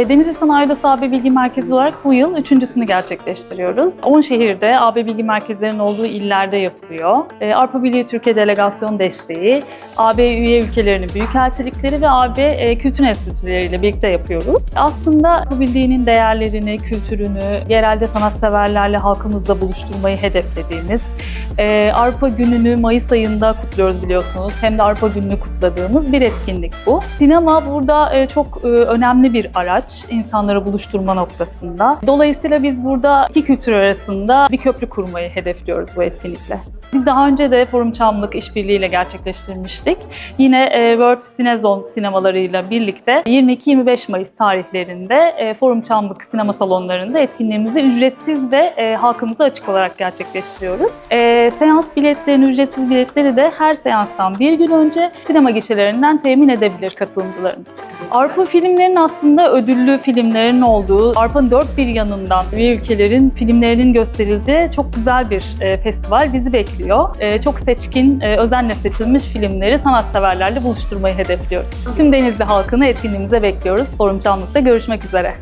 E, Denizli Sanayi Odası AB Bilgi Merkezi olarak bu yıl üçüncüsünü gerçekleştiriyoruz. 10 şehirde AB Bilgi Merkezlerinin olduğu illerde yapılıyor. E, Avrupa Birliği Türkiye Delegasyon Desteği, AB üye ülkelerinin büyükelçilikleri ve AB e, kültür enstitüleriyle birlikte yapıyoruz. Aslında Avrupa Birliği'nin değerlerini, kültürünü, yerelde sanatseverlerle halkımızla buluşturmayı hedeflediğimiz, e, Avrupa Günü'nü Mayıs ayında kutluyoruz biliyorsunuz. Hem de Avrupa Günü'nü kutladığımız bir etkinlik bu. Sinema burada e, çok önemli bir araç insanları buluşturma noktasında. Dolayısıyla biz burada iki kültür arasında bir köprü kurmayı hedefliyoruz bu etkinlikle. Biz daha önce de Forum Çamlık işbirliğiyle gerçekleştirmiştik. Yine e, World Cinezone sinemalarıyla birlikte 22-25 Mayıs tarihlerinde e, Forum Çamlık sinema salonlarında etkinliğimizi ücretsiz ve e, halkımıza açık olarak gerçekleştiriyoruz. Seans biletlerini, ücretsiz biletleri de her seanstan bir gün önce sinema gişelerinden temin edebilir katılımcılarımız. Avrupa filmlerinin aslında ödüllü filmlerin olduğu, Avrupa'nın dört bir yanından üye ülkelerin filmlerinin gösterileceği çok güzel bir e, festival bizi bekliyor. E, çok seçkin, e, özenle seçilmiş filmleri sanatseverlerle buluşturmayı hedefliyoruz. Tüm Denizli halkını etkinliğimize bekliyoruz. Forum Canlık'ta görüşmek üzere.